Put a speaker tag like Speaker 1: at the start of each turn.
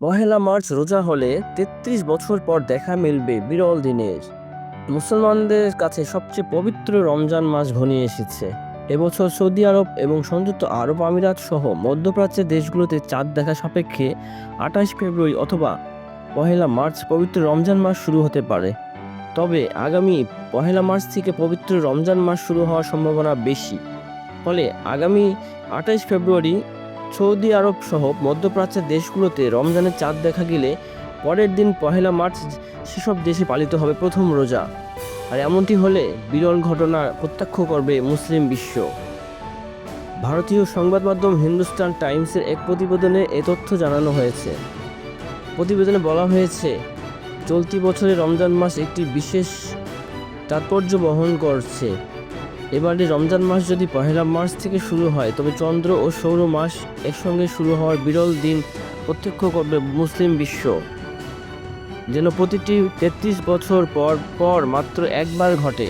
Speaker 1: পহেলা March রোজা হলে তেত্রিশ বছর পর দেখা মিলবে বিরল দিনের। মুসলমানদের কাছে সবচেয়ে পবিত্র রমজান মাস ঘনিয়ে এসেছে। এবছর সৌদি আরব এবং সংযুক্ত আরব আমিরাত সহ মধ্যপ্রাচ্যের দেশগুলোতে চাঁদ দেখা সাপেক্ষে আঠাশ ফেব্রুয়ারি অথবা পহেলা মার্চ পবিত্র রমজান মাস শুরু হতে পারে। তবে আগামী পহেলা মার্চ থেকে পবিত্র রমজান মাস শুরু হওয়ার সম্ভাবনা বেশি। ফলে আগামী আঠাশ ফেব্রুয়ারি সৌদি আরব সহ মধ্যপ্রাচ্যের দেশগুলোতে রমজানের চাঁদ দেখা গেলে পরের দিন পহেলা মার্চ সেসব দেশে পালিত হবে প্রথম রোজা। আর এমনটি হলে বিরল ঘটনা প্রত্যক্ষ করবে মুসলিম বিশ্ব। ভারতীয় সংবাদ মাধ্যম হিন্দুস্তান টাইমসের এক প্রতিবেদনে এ তথ্য জানানো হয়েছে। প্রতিবেদনে বলা হয়েছে, চলতি বছরে রমজান মাস একটি বিশেষ তাৎপর্য বহন করছে। এবারে রমজান মাস যদি পহেলা মার্চ থেকে শুরু হয়, তবে চন্দ্র ও সৌর মাস একসঙ্গে শুরু হওয়ার বিরল দিন প্রত্যক্ষ করবে মুসলিম বিশ্ব। যেন প্রতিটি তেত্রিশ বছর পর পর মাত্র একবার ঘটে।